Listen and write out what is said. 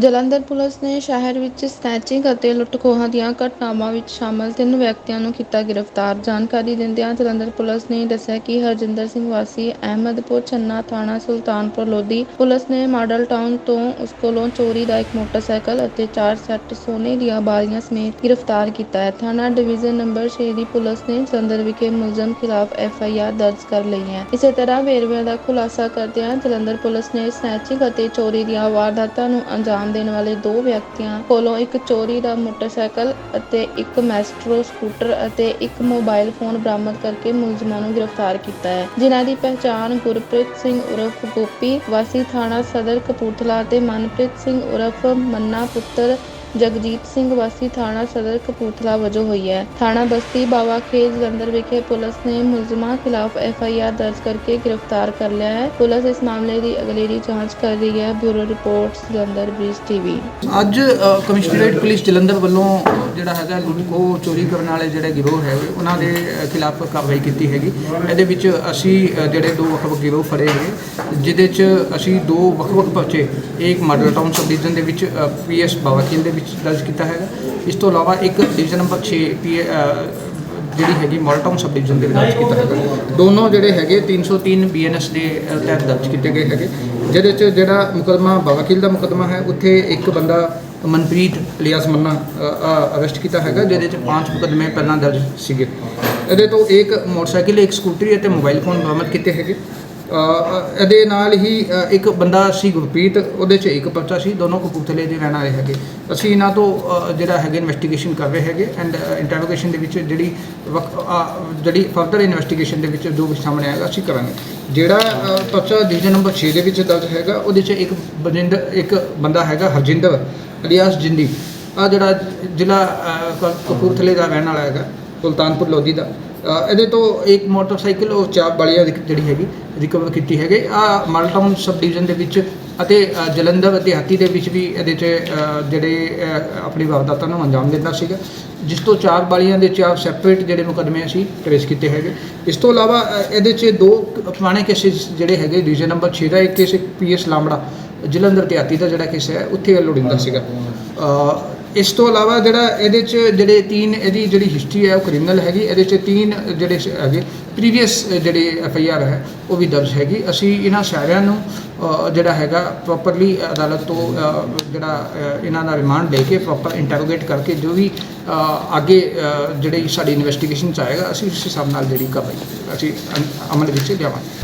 Jalandhar police ਨੇ ਸ਼ਹਿਰ ਵਿੱਚ ਸਨੈਚਿੰਗ ਅਤੇ ਲੁੱਟ-ਖੋਹਾਂ ਦੀਆਂ ਘਟਨਾਵਾਂ ਵਿੱਚ ਸ਼ਾਮਲ ਤਿੰਨ ਵਿਅਕਤੀਆਂ ਨੂੰ ਕੀਤਾ ਗ੍ਰਿਫਤਾਰ। ਜਾਣਕਾਰੀ ਦਿੰਦਿਆਂ ਜਲੰਧਰ ਪੁਲਿਸ ਨੇ ਦੱਸਿਆ ਕਿ ਹਰਜਿੰਦਰ ਸਿੰਘ ਵਾਸੀ, ਅਹਿਮਦਪੁਰ ਛੰਨਾ ਥਾਣਾ ਸੁਲਤਾਨਪੁਰ ਲੋਧੀ, ਪੁਲਿਸ ਨੇ ਮਾਡਲ ਟਾਊਨ ਤੋਂ ਉਸ ਕੋਲੋਂ ਚੋਰੀ ਦਾ ਇੱਕ ਮੋਟਰਸਾਈਕਲ ਅਤੇ ਚਾਰ ਸੈੱਟ ਸੋਨੇ ਦੀਆਂ ਬਾਰੀਆਂ ਸਮੇਤ ਗ੍ਰਿਫਤਾਰ ਕੀਤਾ ਹੈ। ਥਾਣਾ ਡਿਵੀਜ਼ਨ ਨੰਬਰ 6 ਦੀ ਪੁਲਿਸ ਨੇ ਜਲੰਧਰ ਵਿਖੇ ਮੁਲਜ਼ਮ ਖਿਲਾਫ ਐਫ ਆਈ ਆਰ ਦਰਜ ਕਰ ਲਈ ਹੈ। ਇਸੇ ਤਰ੍ਹਾਂ ਵੇਰਵਿਆਂ ਦਾ ਖੁਲਾਸਾ ਕਰਦਿਆਂ ਜਲੰਧਰ ਪੁਲਿਸ ਨੇ ਸਨੈਚਿੰਗ ਅਤੇ ਚੋਰੀ ਦੀਆਂ ਵਾਰਦਾਤਾਂ ਨੂੰ ਅੰਜਾਮ ਦੇਣ ਵਾਲੇ ਦੋ ਵਿਅਕਤੀਆਂ ਕੋਲੋਂ ਇੱਕ ਚੋਰੀ ਦਾ ਮੋਟਰਸਾਈਕਲ ਅਤੇ ਇੱਕ ਮੈਸਟਰੋ ਸਕੂਟਰ ਅਤੇ ਇੱਕ ਮੋਬਾਈਲ ਫੋਨ ਬਰਾਮਦ ਕਰਕੇ ਮੁਲਜ਼ਮਾਂ ਨੂੰ ਗ੍ਰਿਫਤਾਰ ਕੀਤਾ ਹੈ। ਜਿਨ੍ਹਾਂ ਦੀ ਪਹਿਚਾਣ ਗੁਰਪ੍ਰੀਤ ਸਿੰਘ ਉਰਫ ਗੋਪੀ, ਵਾਸੀ ਥਾਣਾ ਸਦਰ ਕਪੂਰਥਲਾ ਅਤੇ ਮਨਪ੍ਰੀਤ ਸਿੰਘ ਉਰਫ ਮੰਨਾ ਪੁੱਤਰ ਜਗਜੀਤ ਸਿੰਘ ਵਾਸੀ ਥਾਣਾ ਸਦਰ ਕਪੂਰਥਲਾ ਵਜੋਂ ਹੋਈ ਹੈ। ਥਾਣਾ ਬਸਤੀ ਬਾਵਾ ਖੇਜ ਜਲੰਧਰ ਵਿਖੇ ਪੁਲਿਸ ਨੇ ਮੁਲਜ਼ਮਾਂ ਖਿਲਾਫ ਐਫ ਆਈ ਆਰ ਦਰਜ ਕਰਕੇ ਗ੍ਰਿਫਤਾਰ ਕਰ ਲਿਆ ਹੈ। ਪੁਲਿਸ ਇਸ ਮਾਮਲੇ ਦੀ ਅਗਲੇਰੀ ਜਾਂਚ ਕਰ ਰਹੀ ਹੈ। Bureau reports Jalandhar Brij TV. ਅੱਜ ਕਮਿਸ਼ਨਰੇਟ ਪੁਲਿਸ ਜਲੰਧਰ ਵੱਲੋਂ ਜਿਹੜਾ ਹੈਗਾ ਉਹ ਚੋਰੀ ਕਰਨ ਵਾਲੇ ਜਿਹੜੇ ਗਿਰੋਹ ਹੈਗੇ ਉਹਨਾਂ ਦੇ ਖਿਲਾਫ ਕਾਰਵਾਈ ਕੀਤੀ ਹੈਗੀ। ਇਹਦੇ ਵਿੱਚ ਅਸੀਂ ਜਿਹੜੇ ਦੋ ਵੱਖ ਵੱਖ ਗਿਰੋਹ ਫੜੇ ਹੈਗੇ, ਜਿਹਦੇ 'ਚ ਅਸੀਂ ਦੋ ਵੱਖ ਵੱਖ ਪਰਚੇ, ਇੱਕ ਮਾਡਲ ਟਾਊਨ ਸਬ ਡਿਵੀਜ਼ਨ ਦੇ ਵਿੱਚ ਪੀਐਸ ਬਾਵਾਕੀਲ ਦੇ ਵਿੱਚ ਦਰਜ ਕੀਤਾ ਹੈਗਾ। ਇਸ ਤੋਂ ਇਲਾਵਾ ਇੱਕ ਡਿਵੀਜ਼ਨ ਨੰਬਰ 6 ਪੀ ਜਿਹੜੀ ਹੈਗੀ ਮਾਡਲ ਟਾਊਨ ਸਬ ਡਿਵੀਜ਼ਨ ਦੇ ਵਿੱਚ ਦਰਜ ਕੀਤਾ ਹੈਗਾ। ਦੋਨੋਂ ਜਿਹੜੇ ਹੈਗੇ 303 ਬੀਐਨਐਸ ਦੇ ਤਹਿਤ ਦਰਜ ਕੀਤੇ ਗਏ ਹੈਗੇ। ਜਿਹਦੇ 'ਚ ਜਿਹੜਾ ਮੁਕਦਮਾ ਬਾਵਾਕੀਲ ਦਾ ਮੁਕਦਮਾ ਹੈ, ਉੱਥੇ ਇੱਕ ਬੰਦਾ ਮਨਪ੍ਰੀਤ ਇਲਿਆਸ ਮੰਨਾ ਅਰੈਸਟ ਕੀਤਾ ਹੈਗਾ, ਜਿਹਦੇ 'ਚ ਪੰਜ ਮੁਕਦਮੇ ਪਹਿਲਾਂ ਦਰਜ ਸੀਗੇ। ਇਹਦੇ ਤੋਂ ਇੱਕ ਮੋਟਰਸਾਈਕਲ, ਇੱਕ ਸਕੂਟਰੀ ਅਤੇ ਮੋਬਾਈਲ ਫੋਨ ਬਰਾਮਦ ਕੀਤੇ ਹੈਗੇ। ਇਹਦੇ ਨਾਲ ਹੀ ਇੱਕ ਬੰਦਾ ਸੀ ਗੁਰਪ੍ਰੀਤ, ਉਹਦੇ 'ਚ ਇੱਕ ਪਰਚਾ ਸੀ, ਦੋਨੋਂ ਕਪੂਰਥਲੇ ਦੇ ਰਹਿਣ ਵਾਲੇ ਹੈਗੇ। ਅਸੀਂ ਇਹਨਾਂ ਤੋਂ ਜਿਹੜਾ ਹੈਗੇ ਇਨਵੈਸਟੀਗੇਸ਼ਨ ਕਰ ਰਹੇ ਹੈਗੇ ਐਂਡ ਇੰਟਰੋਗੇਸ਼ਨ ਦੇ ਵਿੱਚ ਜਿਹੜੀ ਵਕ- ਜਿਹੜੀ ਫਰਦਰ ਇਨਵੈਸਟੀਗੇਸ਼ਨ ਦੇ ਵਿੱਚ ਜੋ ਵੀ ਸਾਹਮਣੇ ਆਏਗਾ, ਅਸੀਂ ਕਰਾਂਗੇ। ਜਿਹੜਾ ਪਰਚਾ ਡਿਵੀਜ਼ਨ ਨੰਬਰ 6 ਦੇ ਵਿੱਚ ਦਰਜ ਹੈਗਾ, ਉਹਦੇ 'ਚ ਇੱਕ ਬਜਿੰਦਰ, ਇੱਕ ਬੰਦਾ ਹੈਗਾ ਹਰਜਿੰਦਰ। ਅਲਿਆਸ ਜਿੰਦੀ ਆ ਜਿਹੜਾ ਜ਼ਿਲ੍ਹਾ ਕ- ਕਪੂਰਥਲੇ ਦਾ ਰਹਿਣ ਵਾਲਾ ਹੈਗਾ, ਸੁਲਤਾਨਪੁਰ ਲੋਧੀ ਦਾ। ਇਹਦੇ ਤੋਂ ਇੱਕ ਮੋਟਰਸਾਈਕਲ, ਉਹ ਚਾਰ ਬਾਲੀਆਂ ਰਿਕ- ਜਿਹੜੀ ਹੈਗੀ ਰਿਕਵਰ ਕੀਤੀ ਹੈਗੀ। ਆ ਮਾਲਟਾਊਨ ਸਬ ਡਿਵੀਜ਼ਨ ਦੇ ਵਿੱਚ ਅਤੇ ਜਲੰਧਰ ਅਤੇ ਹਾਤੀ ਦੇ ਵਿੱਚ ਵੀ ਇਹਦੇ 'ਚ ਜਿਹੜੇ ਆਪਣੀ ਵਾਰਦਾਤਾਂ ਨੂੰ ਅੰਜਾਮ ਦਿੰਦਾ ਸੀਗਾ। ਜਿਸ ਤੋਂ ਚਾਰ ਬਾਲੀਆਂ ਦੇ ਚਾਰ ਸੈਪਰੇਟ ਜਿਹੜੇ ਮੁਕੱਦਮੇ ਅਸੀਂ ਟ੍ਰੇਸ ਕੀਤੇ ਹੈਗੇ। ਇਸ ਤੋਂ ਇਲਾਵਾ ਇਹਦੇ 'ਚ ਦੋ ਪੁਰਾਣੇ ਕੇਸਿਸ ਜਿਹੜੇ ਹੈਗੇ ਡਿਵੀਜ਼ਨ ਨੰਬਰ 6 ਦਾ ਇੱਕ ਕੇਸ ਪੀਐਸ ਲਾਂਬੜਾ। ਜਲੰਧਰ ਤੇ ਹਾਤੀ ਦਾ ਜਿਹੜਾ ਕੇਸ ਹੈ ਉੱਥੇ ਲੋੜਿੰਦਾ ਸੀਗਾ। ਇਸ ਤੋਂ ਇਲਾਵਾ ਜਿਹੜਾ ਇਹਦੇ 'ਚ ਜਿਹੜੇ ਤਿੰਨ ਇਹਦੀ ਜਿਹੜੀ ਹਿਸਟਰੀ ਹੈ ਉਹ ਕ੍ਰਿਮੀਨਲ ਹੈਗੀ। ਇਹਦੇ 'ਚ ਤਿੰਨ ਜਿਹੜੇ ਹੈਗੇ ਪ੍ਰੀਵੀਅਸ ਜਿਹੜੇ ਐਫ ਆਈ ਆਰ ਹੈ ਉਹ ਵੀ ਦਰਜ ਹੈਗੀ। ਅਸੀਂ ਇਹਨਾਂ ਸਾਰਿਆਂ ਨੂੰ ਜਿਹੜਾ ਹੈਗਾ ਪ੍ਰੋਪਰਲੀ ਅਦਾਲਤ ਤੋਂ ਜਿਹੜਾ ਇਹਨਾਂ ਦਾ ਰਿਮਾਂਡ ਲੈ ਕੇ ਪ੍ਰੋਪਰ ਇੰਟਰੋਗੇਟ ਕਰਕੇ ਜੋ ਵੀ ਅੱਗੇ ਜਿਹੜੀ ਸਾਡੀ ਇਨਵੈਸਟੀਗੇਸ਼ਨ ਚ ਆਏਗਾ ਅਸੀਂ ਉਸ ਹਿਸਾਬ ਨਾਲ ਜਿਹੜੀ ਕਾਰਵਾਈ ਅਸੀਂ ਅਮਲ ਵਿੱਚ ਲਿਆਵਾਂਗੇ।